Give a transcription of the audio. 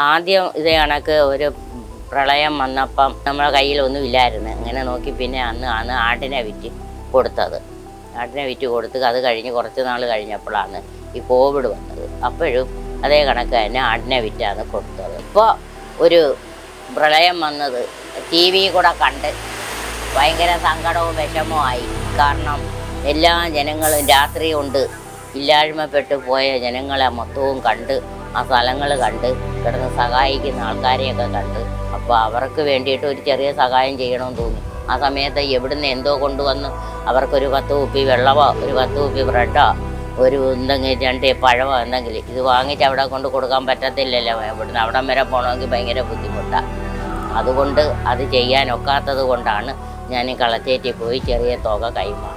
ആദ്യം ഇതേ കണക്ക് ഒരു പ്രളയം വന്നപ്പം നമ്മളെ കയ്യിലൊന്നും ഇല്ലായിരുന്നു. അങ്ങനെ നോക്കി പിന്നെ അന്ന് അന്ന് ആടിനെ വിറ്റ് കൊടുത്തത്. ആടിനെ വിറ്റ് കൊടുത്ത് അത് കഴിഞ്ഞ് കുറച്ച് നാൾ കഴിഞ്ഞപ്പോഴാണ് ഈ കോവിഡ് വന്നത്. അപ്പോഴും അതേ കണക്ക് തന്നെ ആടിനെ വിറ്റാണ് കൊടുത്തത്. ഇപ്പോൾ ഒരു പ്രളയം വന്നത് ടി വി കൂടെ കണ്ട് ഭയങ്കര സങ്കടവും വിഷമവും ആയി. കാരണം എല്ലാ ജനങ്ങളും രാത്രി കൊണ്ട് ഇല്ലായ്മപ്പെട്ടു പോയ ജനങ്ങളെ മൊത്തവും കണ്ട് ആ സ്ഥലങ്ങൾ കണ്ട് കിടന്ന് സഹായിക്കുന്ന ആൾക്കാരെയൊക്കെ കണ്ട് അപ്പോൾ അവർക്ക് വേണ്ടിയിട്ട് ഒരു ചെറിയ സഹായം ചെയ്യണമെന്ന് തോന്നി. ആ സമയത്ത് എവിടുന്ന് എന്തോ കൊണ്ടുവന്ന് അവർക്കൊരു പത്ത് കുപ്പി വെള്ളമോ ഒരു പത്ത് കുപ്പി ബ്രെഡോ ഒരു എന്തെങ്കിലും രണ്ട് പഴമോ എന്തെങ്കിലും ഇത് വാങ്ങിച്ച് അവിടെ കൊണ്ട് കൊടുക്കാൻ പറ്റത്തില്ലല്ലോ. ഇവിടുന്ന് അവിടം വരെ പോകണമെങ്കിൽ ഭയങ്കര ബുദ്ധിമുട്ടാണ് അതുകൊണ്ട് അത് ചെയ്യാനൊക്കാത്തത് കൊണ്ടാണ് ഞാൻ കളച്ചേറ്റി പോയി ചെറിയ തുക കൈമാറി.